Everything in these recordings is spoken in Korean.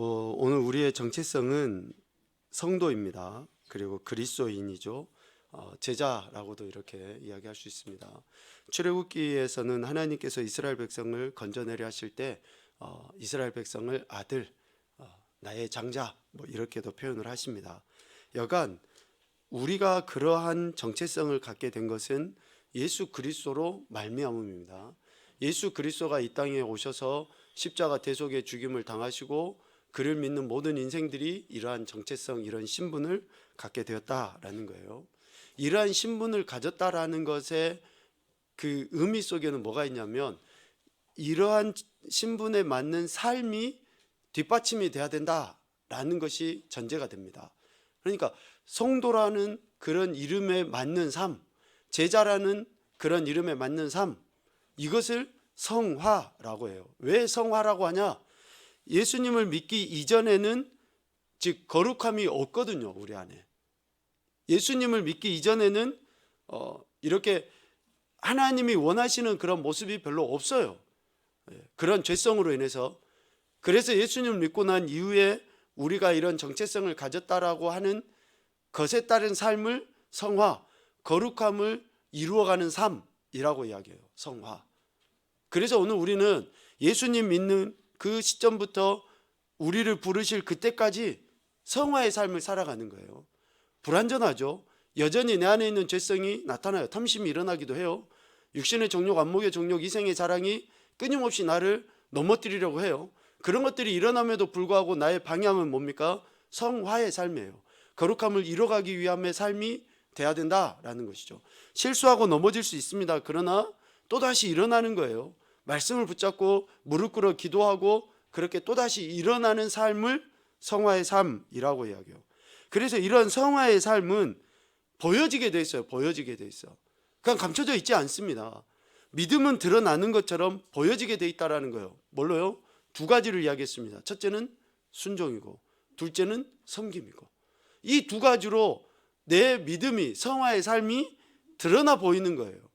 어, 오늘 우리의 정체성은 성도입니다. 그리고 그리스도인이죠. 어, 제자라고도 이렇게 이야기할 수 있습니다. 출애굽기에서는 하나님께서 이스라엘 백성을 건져내려 하실 때 어, 이스라엘 백성을 아들, 어, 나의 장자 뭐 이렇게도 표현을 하십니다. 여간 우리가 그러한 정체성을 갖게 된 것은 예수 그리스도로 말미암음입니다. 예수 그리스도가 이 땅에 오셔서 십자가 대속의 죽임을 당하시고 그를 믿는 모든 인생들이 이러한 정체성, 이런 신분을 갖게 되었다라는 거예요. 이러한 신분을 가졌다라는 것의 그 의미 속에는 뭐가 있냐면 이러한 신분에 맞는 삶이 뒷받침이 돼야 된다라는 것이 전제가 됩니다. 그러니까 성도라는 그런 이름에 맞는 삶, 제자라는 그런 이름에 맞는 삶, 이것을 성화라고 해요. 왜 성화라고 하냐? 예수님을 믿기 이전에는 즉 거룩함이 없거든요, 우리 안에. 예수님을 믿기 이전에는 어, 이렇게 하나님이 원하시는 그런 모습이 별로 없어요. 예, 그런 죄성으로 인해서 그래서 예수님을 믿고 난 이후에 우리가 이런 정체성을 가졌다라고 하는 것에 따른 삶을 성화, 거룩함을 이루어가는 삶이라고 이야기해요. 성화. 그래서 오늘 우리는 예수님 믿는 그 시점부터 우리를 부르실 그때까지 성화의 삶을 살아가는 거예요. 불완전하죠. 여전히 내 안에 있는 죄성이 나타나요. 탐심이 일어나기도 해요. 육신의 정욕, 안목의 정욕, 이생의 자랑이 끊임없이 나를 넘어뜨리려고 해요. 그런 것들이 일어남에도 불구하고 나의 방향은 뭡니까? 성화의 삶이에요. 거룩함을 이뤄가기 위함의 삶이 돼야 된다라는 것이죠. 실수하고 넘어질 수 있습니다. 그러나 또다시 일어나는 거예요. 말씀을 붙잡고 무릎 꿇어 기도하고 그렇게 또다시 일어나는 삶을 성화의 삶이라고 이야기해요. 그래서 이런 성화의 삶은 보여지게 돼 있어요. 보여지게 돼 있어. 그냥 감춰져 있지 않습니다. 믿음은 드러나는 것처럼 보여지게 돼 있다라는 거예요. 뭘로요? 두 가지를 이야기했습니다. 첫째는 순종이고 둘째는 섬김이고 이 두 가지로 내 믿음이 성화의 삶이 드러나 보이는 거예요.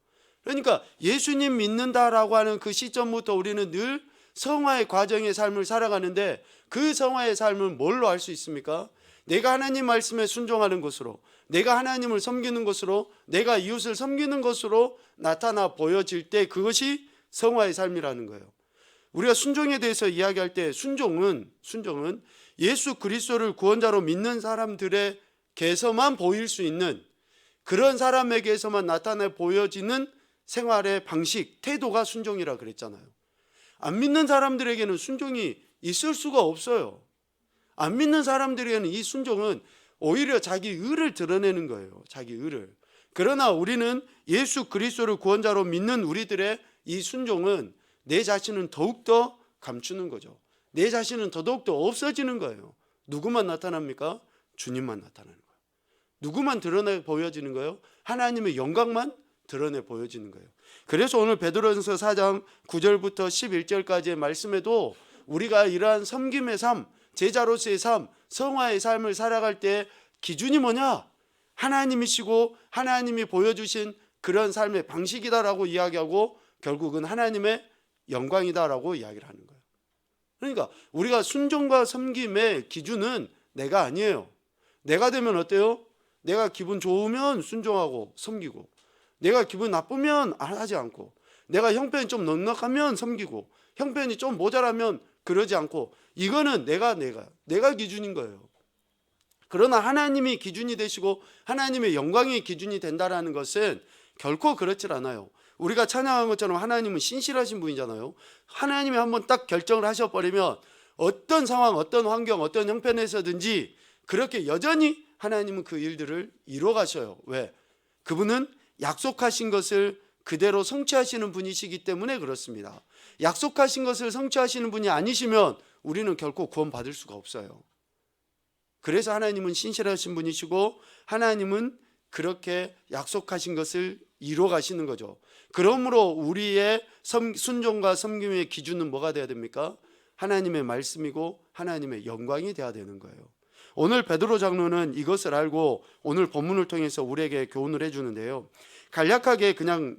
그러니까 예수님 믿는다라고 하는 그 시점부터 우리는 늘 성화의 과정의 삶을 살아가는데 그 성화의 삶을 뭘로 알 수 있습니까? 내가 하나님 말씀에 순종하는 것으로 내가 하나님을 섬기는 것으로 내가 이웃을 섬기는 것으로 나타나 보여질 때 그것이 성화의 삶이라는 거예요. 우리가 순종에 대해서 이야기할 때 순종은 순종은 예수 그리스도를 구원자로 믿는 사람들의 개서만 보일 수 있는 그런 사람에게서만 나타내 보여지는 생활의 방식, 태도가 순종이라 그랬잖아요. 안 믿는 사람들에게는 순종이 있을 수가 없어요. 안 믿는 사람들에게는 이 순종은 오히려 자기 의를 드러내는 거예요. 자기 의를. 그러나 우리는 예수 그리스도를 구원자로 믿는 우리들의 이 순종은 내 자신은 더욱더 감추는 거죠. 내 자신은 더더욱더 없어지는 거예요. 누구만 나타납니까? 주님만 나타나는 거예요. 누구만 드러내 보여지는 거예요? 하나님의 영광만 드러내 보여지는 거예요. 그래서 오늘 베드로전서 4장 9절부터 11절까지의 말씀에도 우리가 이러한 섬김의 삶, 제자로서의 삶, 성화의 삶을 살아갈 때 기준이 뭐냐? 하나님이시고 하나님이 보여주신 그런 삶의 방식이다라고 이야기하고 결국은 하나님의 영광이다라고 이야기를 하는 거예요. 그러니까 우리가 순종과 섬김의 기준은 내가 아니에요. 내가 되면 어때요? 내가 기분 좋으면 순종하고 섬기고 내가 기분 나쁘면 안 하지 않고 내가 형편이 좀 넉넉하면 섬기고 형편이 좀 모자라면 그러지 않고 이거는 내가 내가 내가 기준인 거예요. 그러나 하나님이 기준이 되시고 하나님의 영광이 기준이 된다라는 것은 결코 그렇지 않아요. 우리가 찬양한 것처럼 하나님은 신실하신 분이잖아요. 하나님이 한번 딱 결정을 하셔버리면 어떤 상황, 어떤 환경, 어떤 형편에서든지 그렇게 여전히 하나님은 그 일들을 이루어 가셔요. 왜? 그분은 약속하신 것을 그대로 성취하시는 분이시기 때문에 그렇습니다. 약속하신 것을 성취하시는 분이 아니시면 우리는 결코 구원받을 수가 없어요. 그래서 하나님은 신실하신 분이시고 하나님은 그렇게 약속하신 것을 이루어 가시는 거죠. 그러므로 우리의 순종과 섬김의 기준은 뭐가 돼야 됩니까? 하나님의 말씀이고 하나님의 영광이 돼야 되는 거예요. 오늘 베드로 장로는 이것을 알고 오늘 본문을 통해서 우리에게 교훈을 해 주는데요. 간략하게 그냥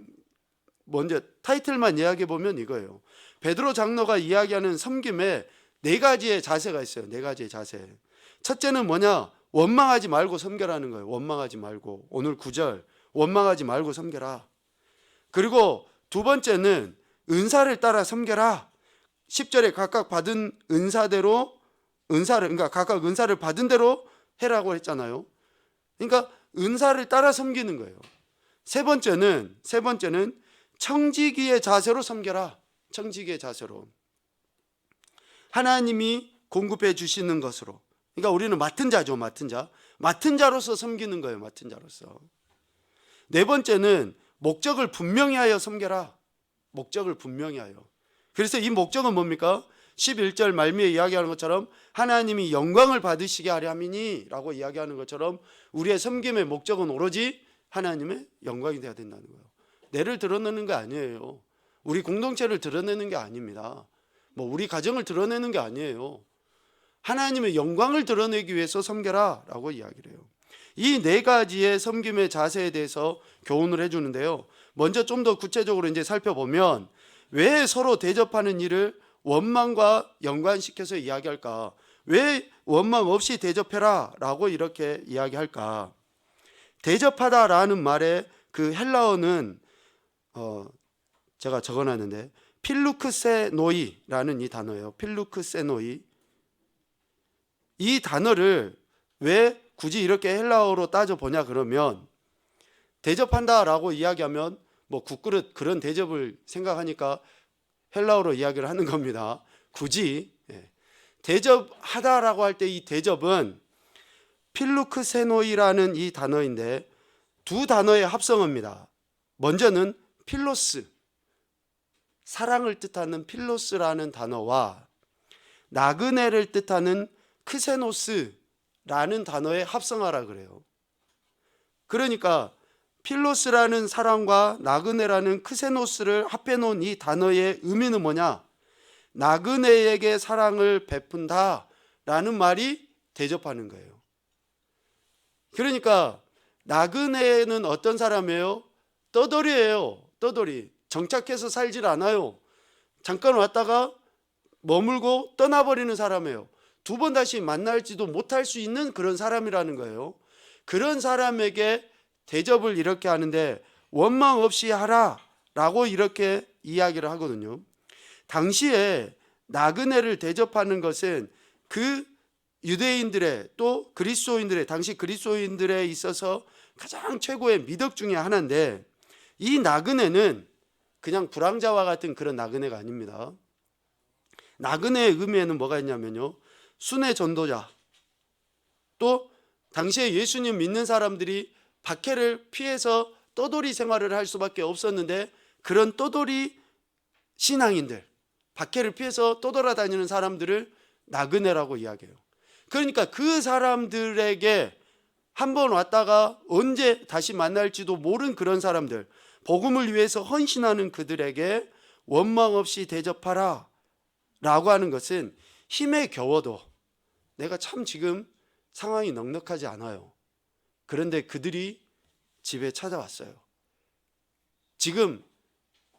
먼저 타이틀만 이야기해 보면 이거예요. 베드로 장로가 이야기하는 섬김의 네 가지의 자세가 있어요. 네 가지의 자세. 첫째는 뭐냐? 원망하지 말고 섬겨라는 거예요. 원망하지 말고. 오늘 구절 원망하지 말고 섬겨라. 그리고 두 번째는 은사를 따라 섬겨라. 10절에 각각 받은 은사대로 은사를 그러니까 각각 은사를 받은 대로 해라고 했잖아요. 그러니까 은사를 따라 섬기는 거예요. 세 번째는 세 번째는 청지기의 자세로 섬겨라. 청지기의 자세로. 하나님이 공급해 주시는 것으로. 그러니까 우리는 맡은 자죠, 맡은 자. 맡은 자로서 섬기는 거예요, 맡은 자로서. 네 번째는 목적을 분명히 하여 섬겨라. 목적을 분명히 하여. 그래서 이 목적은 뭡니까? 11절 말미에 이야기하는 것처럼 하나님이 영광을 받으시게 하려 함이니라고 이야기하는 것처럼 우리의 섬김의 목적은 오로지 하나님의 영광이 되어야 된다는 거예요. 내를 드러내는 게 아니에요. 우리 공동체를 드러내는 게 아닙니다. 뭐 우리 가정을 드러내는 게 아니에요. 하나님의 영광을 드러내기 위해서 섬겨라라고 이야기를 해요. 이 네 가지의 섬김의 자세에 대해서 교훈을 해 주는데요. 먼저 좀 더 구체적으로 이제 살펴보면 왜 서로 대접하는 일을 원망과 연관시켜서 이야기할까? 왜 원망 없이 대접해라라고 이렇게 이야기할까? 대접하다라는 말의 그 헬라어는 어 제가 적어놨는데 필루크세노이라는 이 단어예요. 필루크세노이 이 단어를 왜 굳이 이렇게 헬라어로 따져 보냐 그러면 대접한다라고 이야기하면 뭐 국그릇 그런 대접을 생각하니까 헬라어로 이야기를 하는 겁니다. 굳이 예. 대접하다라고 할 때 이 대접은 필루크세노이라는 이 단어인데 두 단어의 합성어입니다. 먼저는 필로스 사랑을 뜻하는 필로스라는 단어와 나그네를 뜻하는 크세노스라는 단어의 합성어라 그래요. 그러니까 필로스라는 사랑과 나그네라는 크세노스를 합해 놓은 이 단어의 의미는 뭐냐? 나그네에게 사랑을 베푼다라는 말이 대접하는 거예요. 그러니까 나그네는 어떤 사람이에요? 떠돌이에요. 떠돌이. 정착해서 살질 않아요. 잠깐 왔다가 머물고 떠나버리는 사람이에요. 두 번 다시 만날지도 못할 수 있는 그런 사람이라는 거예요. 그런 사람에게 대접을 이렇게 하는데 원망 없이 하라 라고 이렇게 이야기를 하거든요. 당시에 나그네를 대접하는 것은 그 유대인들의 또 그리스도인들의 당시 그리스도인들에 있어서 가장 최고의 미덕 중의 하나인데 이 나그네는 그냥 불황자와 같은 그런 나그네가 아닙니다. 나그네의 의미에는 뭐가 있냐면요. 순회 전도자 또 당시에 예수님 믿는 사람들이 박해를 피해서 떠돌이 생활을 할 수밖에 없었는데 그런 떠돌이 신앙인들 박해를 피해서 떠돌아다니는 사람들을 나그네라고 이야기해요. 그러니까 그 사람들에게 한 번 왔다가 언제 다시 만날지도 모른 그런 사람들 복음을 위해서 헌신하는 그들에게 원망 없이 대접하라 라고 하는 것은 힘에 겨워도 내가 참 지금 상황이 넉넉하지 않아요. 그런데 그들이 집에 찾아왔어요. 지금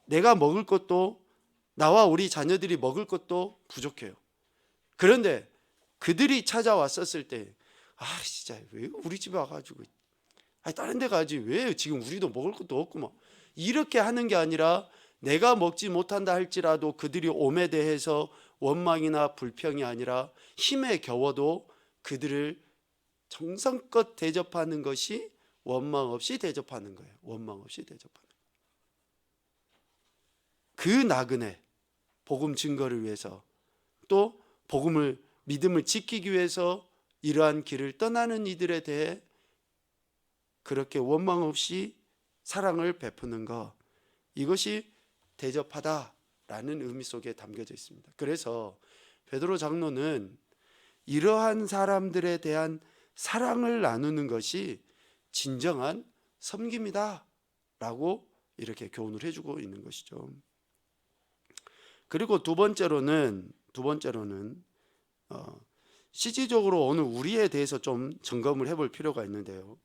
내가 먹을 것도 나와 우리 자녀들이 먹을 것도 부족해요. 그런데 그들이 찾아왔었을 때, 아, 진짜 왜 우리 집에 와가지고, 아, 다른 데 가지 왜 지금 우리도 먹을 것도 없고 막 이렇게 하는 게 아니라 내가 먹지 못한다 할지라도 그들이 오에 대해서 원망이나 불평이 아니라 힘에 겨워도 그들을 정성껏 대접하는 것이 원망 없이 대접하는 거예요. 원망 없이 대접하는 거예요. 그 나그네 복음 증거를 위해서 또 복음을 믿음을 지키기 위해서 이러한 길을 떠나는 이들에 대해 그렇게 원망 없이 사랑을 베푸는 것 이것이 대접하다라는 의미 속에 담겨져 있습니다. 그래서 베드로 장로는 이러한 사람들에 대한 사랑을 나누는 것이 진정한 섬김이다라고 이렇게 교훈을 해주고 있는 것이죠. 그리고 두 번째로는 두 번째로는 어, 시지적으로 오늘 우리에 대해서 좀 점검을 해볼 필요가 있는데요.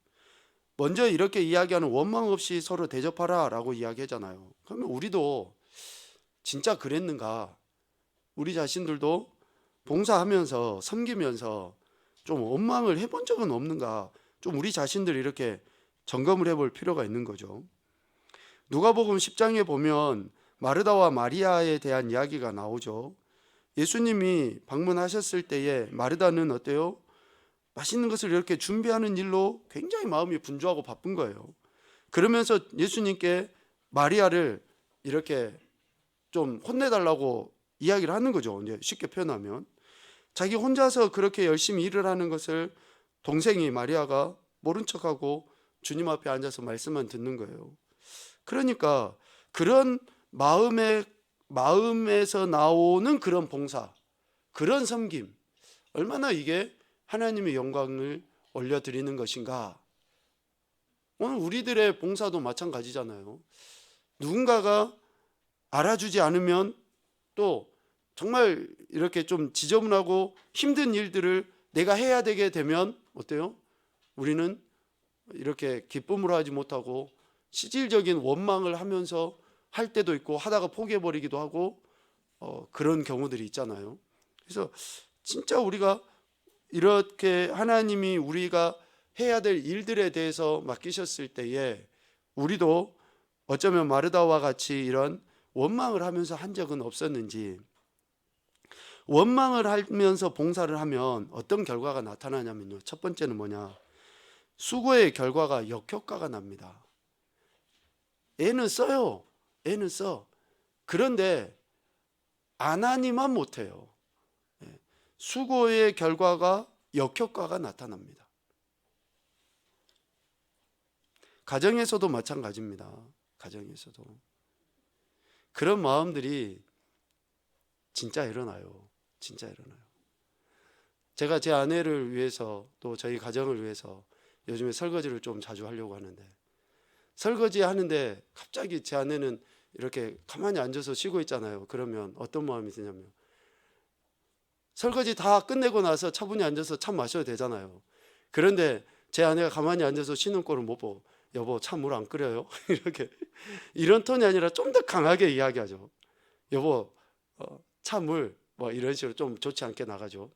먼저 이렇게 이야기하는 원망 없이 서로 대접하라라고 이야기하잖아요. 그러면 우리도 진짜 그랬는가? 우리 자신들도 봉사하면서 섬기면서 좀 원망을 해본 적은 없는가? 좀 우리 자신들 이렇게 점검을 해볼 필요가 있는 거죠. 누가복음 10장에 보면 마르다와 마리아에 대한 이야기가 나오죠. 예수님이 방문하셨을 때에 마르다는 어때요? 맛있는 것을 이렇게 준비하는 일로 굉장히 마음이 분주하고 바쁜 거예요. 그러면서 예수님께 마리아를 이렇게 좀 혼내달라고 이야기를 하는 거죠. 이제 쉽게 표현하면 자기 혼자서 그렇게 열심히 일을 하는 것을 동생이 마리아가 모른 척하고 주님 앞에 앉아서 말씀만 듣는 거예요. 그러니까 그런 마음의 마음에서 나오는 그런 봉사, 그런 섬김, 얼마나 이게 하나님의 영광을 올려드리는 것인가. 오늘 우리들의 봉사도 마찬가지잖아요. 누군가가 알아주지 않으면 또 정말 이렇게 좀 지저분하고 힘든 일들을 내가 해야 되게 되면 어때요? 우리는 이렇게 기쁨으로 하지 못하고 시질적인 원망을 하면서 할 때도 있고 하다가 포기해 버리기도 하고 어, 그런 경우들이 있잖아요. 그래서 진짜 우리가 이렇게 하나님이 우리가 해야 될 일들에 대해서 맡기셨을 때에 우리도 어쩌면 마르다와 같이 이런 원망을 하면서 한 적은 없었는지 원망을 하면서 봉사를 하면 어떤 결과가 나타나냐면요. 첫 번째는 뭐냐? 수고의 결과가 역효과가 납니다. 애는 써요. 애는 써. 그런데 안 하니만 못해요. 예. 수고의 결과가 역효과가 나타납니다. 가정에서도 마찬가지입니다. 가정에서도. 그런 마음들이 진짜 일어나요. 진짜 일어나요. 제가 제 아내를 위해서 또 저희 가정을 위해서 요즘에 설거지를 좀 자주 하려고 하는데 설거지 하는데 갑자기 제 아내는 이렇게 가만히 앉아서 쉬고 있잖아요. 그러면 어떤 마음이 드냐면 설거지 다 끝내고 나서 차분히 앉아서 차 마셔도 되잖아요. 그런데 제 아내가 가만히 앉아서 쉬는 꼴을 못 보고 여보 차 물 안 끓여요? 이렇게 이런 톤이 아니라 좀 더 강하게 이야기하죠. 여보 어, 차물 뭐 이런 식으로 좀 좋지 않게 나가죠.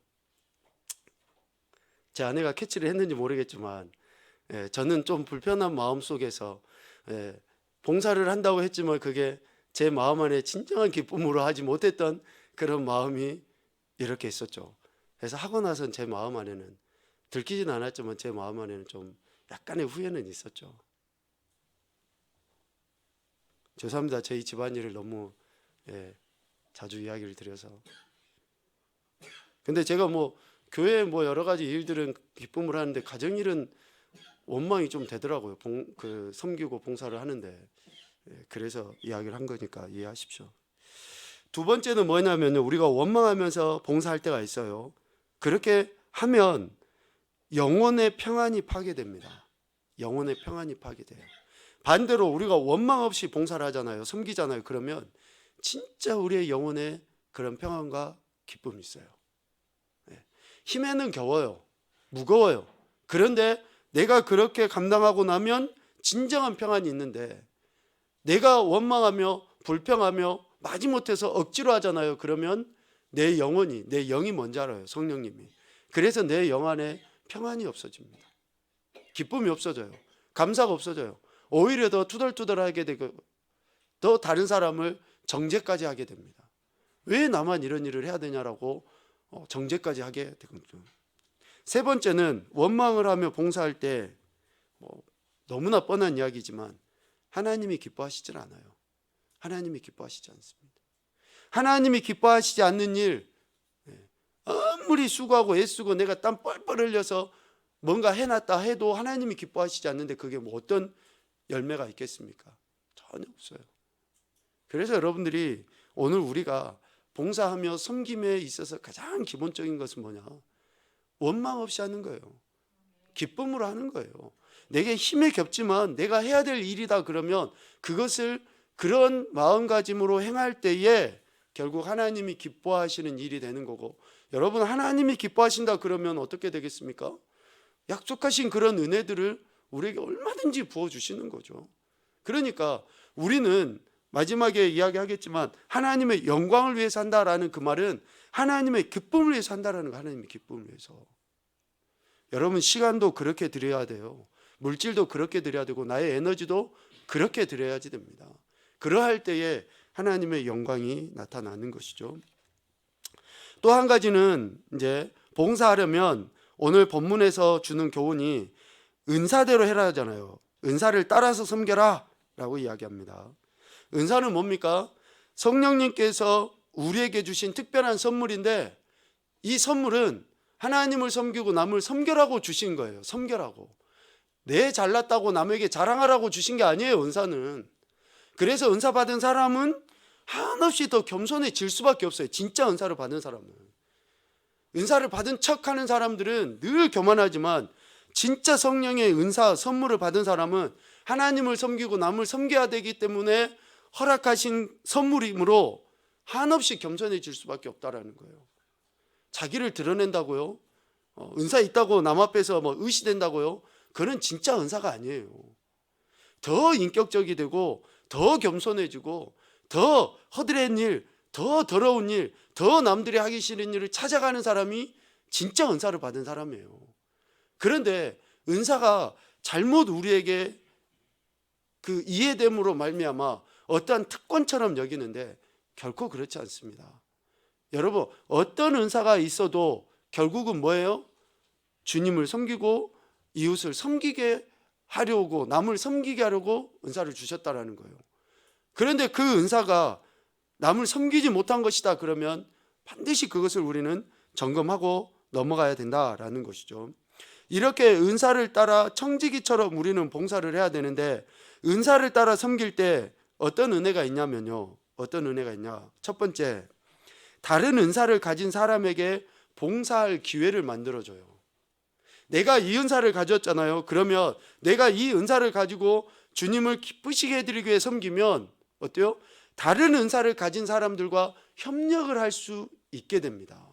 제 아내가 캐치를 했는지 모르겠지만 예, 저는 좀 불편한 마음 속에서 예, 봉사를 한다고 했지만 그게 제 마음 안에 진정한 기쁨으로 하지 못했던 그런 마음이 이렇게 있었죠. 그래서 하고 나선 제 마음 안에는 들키진 않았지만 제 마음 안에는 좀 약간의 후회는 있었죠. 죄송합니다. 저희 집안일을 너무 예, 자주 이야기를 드려서. 근데 제가 뭐 교회 뭐 여러 가지 일들은 기쁨을 하는데 가정 일은 원망이 좀 되더라고요. 봉, 그 섬기고 봉사를 하는데 예, 그래서 이야기를 한 거니까 이해하십시오. 두 번째는 뭐냐면요. 우리가 원망하면서 봉사할 때가 있어요. 그렇게 하면 영혼의 평안이 파괴됩니다. 영혼의 평안이 파괴돼요. 반대로 우리가 원망 없이 봉사를 하잖아요. 섬기잖아요. 그러면 진짜 우리의 영혼에 그런 평안과 기쁨이 있어요. 예. 힘에는 겨워요. 무거워요. 그런데 내가 그렇게 감당하고 나면 진정한 평안이 있는데 내가 원망하며 불평하며 마지못해서 억지로 하잖아요. 그러면 내 영혼이 내 영이 뭔지 알아요. 성령님이. 그래서 내 영 안에 평안이 없어집니다. 기쁨이 없어져요. 감사가 없어져요. 오히려 더 투덜투덜하게 되고 더 다른 사람을 정죄까지 하게 됩니다. 왜 나만 이런 일을 해야 되냐라고 어, 정죄까지 하게 되거든요. 세 번째는 원망을 하며 봉사할 때 뭐, 너무나 뻔한 이야기지만 하나님이 기뻐하시질 않아요. 하나님이 기뻐하시지 않습니다. 하나님이 기뻐하시지 않는 일 예, 아무리 수고하고 애쓰고 내가 땀 뻘뻘 흘려서 뭔가 해놨다 해도 하나님이 기뻐하시지 않는데 그게 뭐 어떤 열매가 있겠습니까? 전혀 없어요. 그래서 여러분들이 오늘 우리가 봉사하며 섬김에 있어서 가장 기본적인 것은 뭐냐? 원망 없이 하는 거예요. 기쁨으로 하는 거예요. 내게 힘에 겹지만 내가 해야 될 일이다 그러면 그것을 그런 마음가짐으로 행할 때에 결국 하나님이 기뻐하시는 일이 되는 거고 여러분 하나님이 기뻐하신다 그러면 어떻게 되겠습니까? 약속하신 그런 은혜들을 우리에게 얼마든지 부어 주시는 거죠. 그러니까 우리는 마지막에 이야기하겠지만 하나님의 영광을 위해 산다라는 그 말은 하나님의 기쁨을 위해서 한다라는 거 하나님의 기쁨을 위해서. 여러분 시간도 그렇게 드려야 돼요. 물질도 그렇게 드려야 되고 나의 에너지도 그렇게 드려야지 됩니다. 그러할 때에 하나님의 영광이 나타나는 것이죠. 또 한 가지는 이제 봉사하려면 오늘 본문에서 주는 교훈이 은사대로 해라 하잖아요. 은사를 따라서 섬겨라 라고 이야기합니다. 은사는 뭡니까? 성령님께서 우리에게 주신 특별한 선물인데 이 선물은 하나님을 섬기고 남을 섬겨라고 주신 거예요. 섬겨라고. 내 잘났다고 남에게 자랑하라고 주신 게 아니에요. 은사는. 그래서 은사 받은 사람은 한없이 더 겸손해질 수밖에 없어요. 진짜 은사를 받은 사람은. 은사를 받은 척 하는 사람들은 늘 교만하지만 진짜 성령의 은사, 선물을 받은 사람은 하나님을 섬기고 남을 섬겨야 되기 때문에 허락하신 선물이므로 한없이 겸손해질 수밖에 없다라는 거예요. 자기를 드러낸다고요? 어, 은사 있다고 남 앞에서 뭐 의시된다고요? 그는 진짜 은사가 아니에요. 더 인격적이 되고 더 겸손해지고 더 허드렛 일, 더 더러운 일, 더 남들이 하기 싫은 일을 찾아가는 사람이 진짜 은사를 받은 사람이에요. 그런데 은사가 잘못 우리에게 그 이해됨으로 말미암아 어떠한 특권처럼 여기는데 결코 그렇지 않습니다. 여러분 어떤 은사가 있어도 결국은 뭐예요? 주님을 섬기고 이웃을 섬기게 하려고 남을 섬기게 하려고 은사를 주셨다라는 거예요. 그런데 그 은사가 남을 섬기지 못한 것이다 그러면 반드시 그것을 우리는 점검하고 넘어가야 된다라는 것이죠. 이렇게 은사를 따라 청지기처럼 우리는 봉사를 해야 되는데 은사를 따라 섬길 때 어떤 은혜가 있냐면요. 어떤 은혜가 있냐? 첫 번째, 다른 은사를 가진 사람에게 봉사할 기회를 만들어줘요. 내가 이 은사를 가졌잖아요. 그러면 내가 이 은사를 가지고 주님을 기쁘시게 해드리기 위해 섬기면 어때요? 다른 은사를 가진 사람들과 협력을 할 수 있게 됩니다.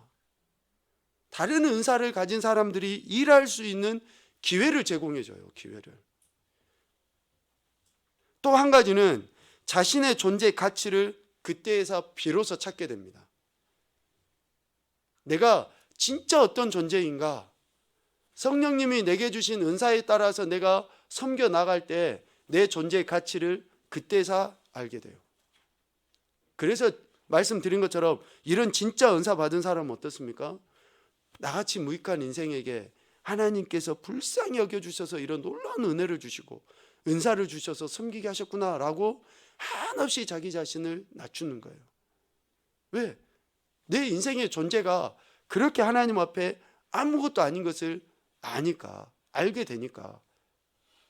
다른 은사를 가진 사람들이 일할 수 있는 기회를 제공해줘요. 기회를. 또 한 가지는 자신의 존재 가치를 그때에서 비로소 찾게 됩니다. 내가 진짜 어떤 존재인가? 성령님이 내게 주신 은사에 따라서 내가 섬겨 나갈 때 내 존재의 가치를 그때서 알게 돼요. 그래서 말씀드린 것처럼 이런 진짜 은사 받은 사람은 어떻습니까? 나같이 무익한 인생에게 하나님께서 불쌍히 여겨 주셔서 이런 놀라운 은혜를 주시고 은사를 주셔서 섬기게 하셨구나라고 한없이 자기 자신을 낮추는 거예요. 왜? 내 인생의 존재가 그렇게 하나님 앞에 아무것도 아닌 것을 아니까 알게 되니까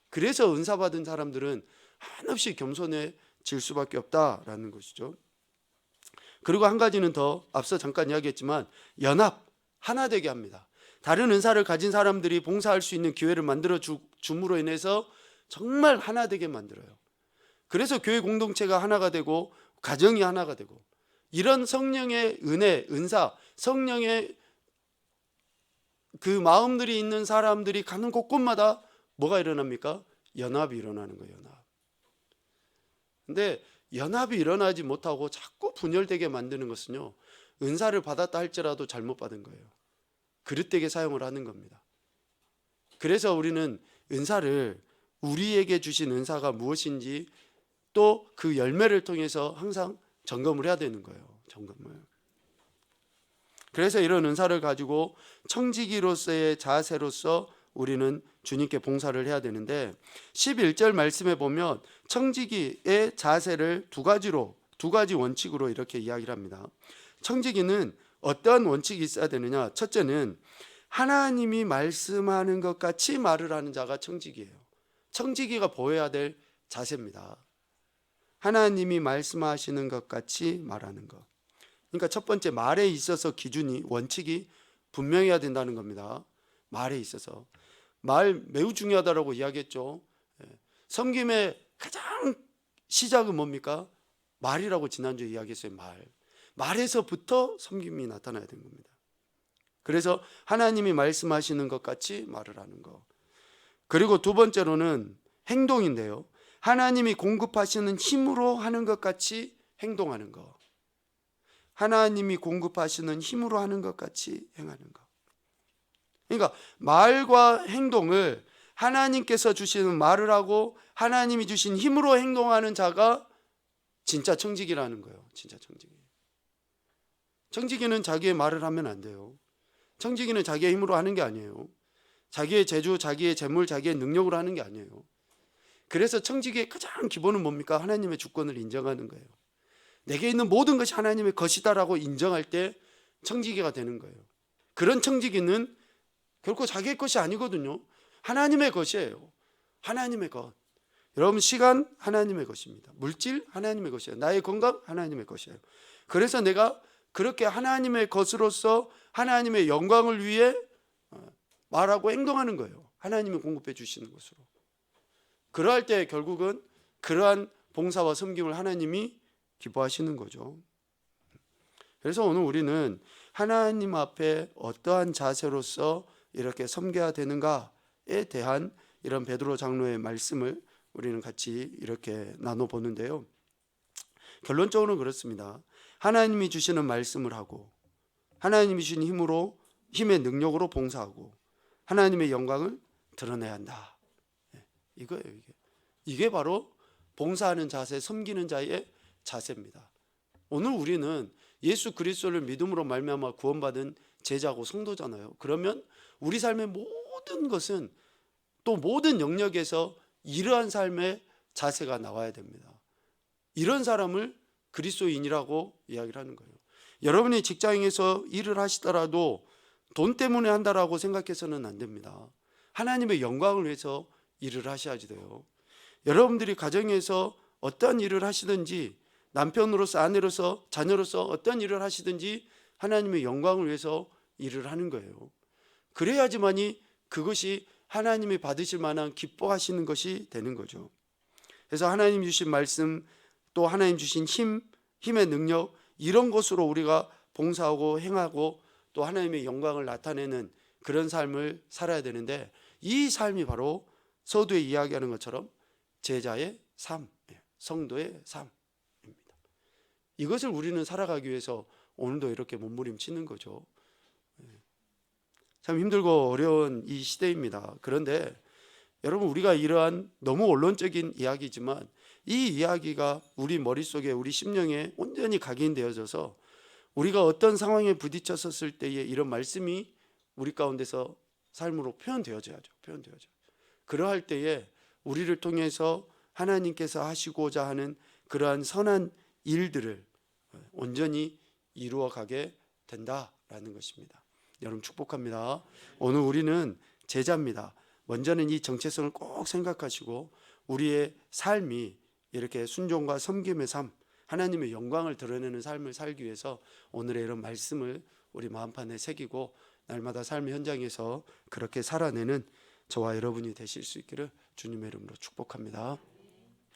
그래서 은사 받은 사람들은 한없이 겸손해질 수밖에 없다라는 것이죠. 그리고 한 가지는 더 앞서 잠깐 이야기했지만 연합 하나 되게 합니다. 다른 은사를 가진 사람들이 봉사할 수 있는 기회를 만들어 주, 줌으로 인해서 정말 하나 되게 만들어요. 그래서 교회 공동체가 하나가 되고 가정이 하나가 되고 이런 성령의 은혜, 은사, 성령의 그 마음들이 있는 사람들이 가는 곳곳마다 뭐가 일어납니까? 연합이 일어나는 거예요, 연합. 근데 연합이 일어나지 못하고 자꾸 분열되게 만드는 것은요. 은사를 받았다 할지라도 잘못 받은 거예요. 그릇되게 사용을 하는 겁니다. 그래서 우리는 은사를 우리에게 주신 은사가 무엇인지 또 그 열매를 통해서 항상 점검을 해야 되는 거예요. 점검을. 그래서 이런 은사를 가지고 청지기로서의 자세로서 우리는 주님께 봉사를 해야 되는데 11절 말씀에 보면 청지기의 자세를 두 가지로 두 가지 원칙으로 이렇게 이야기를 합니다. 청지기는 어떠한 원칙이 있어야 되느냐? 첫째는 하나님이 말씀하는 것 같이 말을 하는 자가 청지기예요. 청지기가 보여야 될 자세입니다. 하나님이 말씀하시는 것 같이 말하는 것. 그러니까 첫 번째 말에 있어서 기준이 원칙이 분명해야 된다는 겁니다. 말에 있어서 말 매우 중요하다라고 이야기했죠. 예. 섬김의 가장 시작은 뭡니까? 말이라고 지난주에 이야기했어요. 말. 말에서부터 섬김이 나타나야 되는 겁니다. 그래서 하나님이 말씀하시는 것 같이 말을 하는 것. 그리고 두 번째로는 행동인데요. 하나님이 공급하시는 힘으로 하는 것 같이 행동하는 것. 하나님이 공급하시는 힘으로 하는 것 같이 행하는 것. 그러니까 말과 행동을 하나님께서 주시는 말을 하고 하나님이 주신 힘으로 행동하는 자가 진짜 청직이라는 거예요. 진짜 청직이. 청지기는 자기의 말을 하면 안 돼요. 청지기는 자기의 힘으로 하는 게 아니에요. 자기의 재주, 자기의 재물, 자기의 능력으로 하는 게 아니에요. 그래서 청지기의 가장 기본은 뭡니까? 하나님의 주권을 인정하는 거예요. 내게 있는 모든 것이 하나님의 것이다라고 인정할 때 청지기가 되는 거예요. 그런 청지기는 결코 자기의 것이 아니거든요. 하나님의 것이에요. 하나님의 것. 여러분 시간 하나님의 것입니다. 물질 하나님의 것이에요. 나의 건강 하나님의 것이에요. 그래서 내가 그렇게 하나님의 것으로서 하나님의 영광을 위해 어, 말하고 행동하는 거예요. 하나님이 공급해 주시는 것으로. 그러할 때 결국은 그러한 봉사와 섬김을 하나님이 기뻐하시는 거죠. 그래서 오늘 우리는 하나님 앞에 어떠한 자세로서 이렇게 섬겨야 되는가에 대한 이런 베드로 장로의 말씀을 우리는 같이 이렇게 나눠 보는데요. 결론적으로는 그렇습니다. 하나님이 주시는 말씀을 하고 하나님이 주신 힘으로 힘의 능력으로 봉사하고 하나님의 영광을 드러내야 한다. 예, 이거예요, 이게. 이게 바로 봉사하는 자세, 섬기는 자의 자세입니다. 오늘 우리는 예수 그리스도를 믿음으로 말미암아 구원받은 제자고 성도잖아요. 그러면 우리 삶의 모든 것은 또 모든 영역에서 이러한 삶의 자세가 나와야 됩니다. 이런 사람을 그리스도인이라고 이야기를 하는 거예요. 여러분이 직장에서 일을 하시더라도 돈 때문에 한다라고 생각해서는 안 됩니다. 하나님의 영광을 위해서 일을 하셔야지 돼요. 여러분들이 가정에서 어떤 일을 하시든지 남편으로서 아내로서 자녀로서 어떤 일을 하시든지 하나님의 영광을 위해서 일을 하는 거예요. 그래야지만이 그것이 하나님이 받으실 만한 기뻐하시는 것이 되는 거죠. 그래서 하나님 주신 말씀 또 하나님 주신 힘, 힘의 능력 이런 것으로 우리가 봉사하고 행하고 또 하나님의 영광을 나타내는 그런 삶을 살아야 되는데 이 삶이 바로 서두에 이야기하는 것처럼 제자의 삶, 예, 성도의 삶입니다. 이것을 우리는 살아가기 위해서 오늘도 이렇게 몸부림치는 거죠. 예. 참 힘들고 어려운 이 시대입니다. 그런데 여러분 우리가 이러한 너무 원론적인 이야기지만 이 이야기가 우리 머릿속에 우리 심령에 온전히 각인되어져서 우리가 어떤 상황에 부딪혔었을 때에 이런 말씀이 우리 가운데서 삶으로 표현되어져야죠. 표현되어져. 그러할 때에 우리를 통해서 하나님께서 하시고자 하는 그러한 선한 일들을 온전히 이루어 가게 된다라는 것입니다. 여러분 축복합니다. 오늘 우리는 제자입니다. 먼저는 이 정체성을 꼭 생각하시고 우리의 삶이 이렇게 순종과 섬김의 삶, 하나님의 영광을 드러내는 삶을 살기 위해서 오늘의 이런 말씀을 우리 마음판에 새기고 날마다 삶의 현장에서 그렇게 살아내는 저와 여러분이 되실 수 있기를 주님의 이름으로 축복합니다.